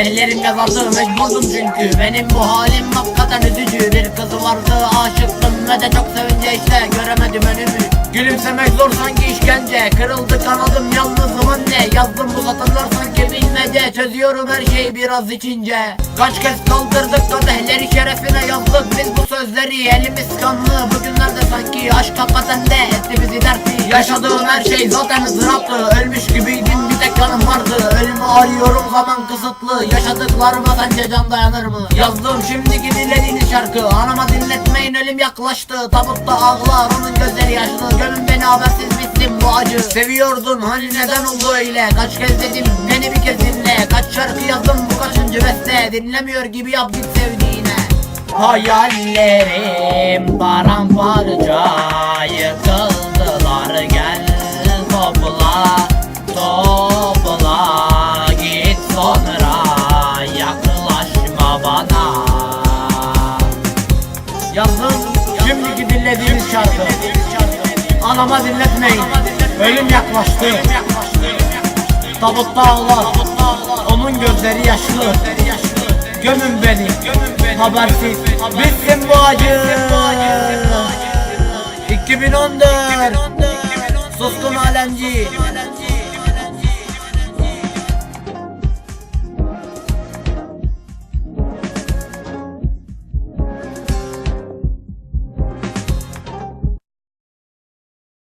Ellerim yazardı mecburdum çünkü. Benim bu halim hakikaten üzücü. Bir kızı vardı aşıktım ve de çok sevince işte göremedim önümü. Gülümsemek zor sanki işkence. Kırıldı kanadım yalnızım anne. Yazdım bu satırlar sanki bilmece. Çözüyorum her şeyi biraz içince. Kaç kez kaldırdık kadehleri şerefine yazdık Biz bu sözleri. Elimiz kanlı Bugünlerde sanki aşk hakikaten de etti bizi dertli. Yaşadığım her şey zaten ızdıraptı. Ölmüş gibiydim arıyorum zaman kısıtlı. Yaşadıklarıma sence can dayanır mı? Yazdığım şimdiki dinlediğiniz şarkı. Anama dinletmeyin ölüm yaklaştı. Tabutta ağlar onun gözleri yaşlı. Gömün beni habersiz bittim bu acı. Seviyordun hani neden oldu öyle? Kaç kez dedim beni bir kez dinle. Kaç şarkı yazdım bu kaçıncı beste? Dinlemiyor gibi yap git sevdiğine. Hayallerim paramparça Yazın şimdiki dinlediğiniz şarkı. Anama dinletmeyin. Ölüm yaklaştı. Tabutta ağlar. Onun gözleri yaşlı. Gömün beni. Habersiz. Bitsin bu acı. 2014 Suskun Alemci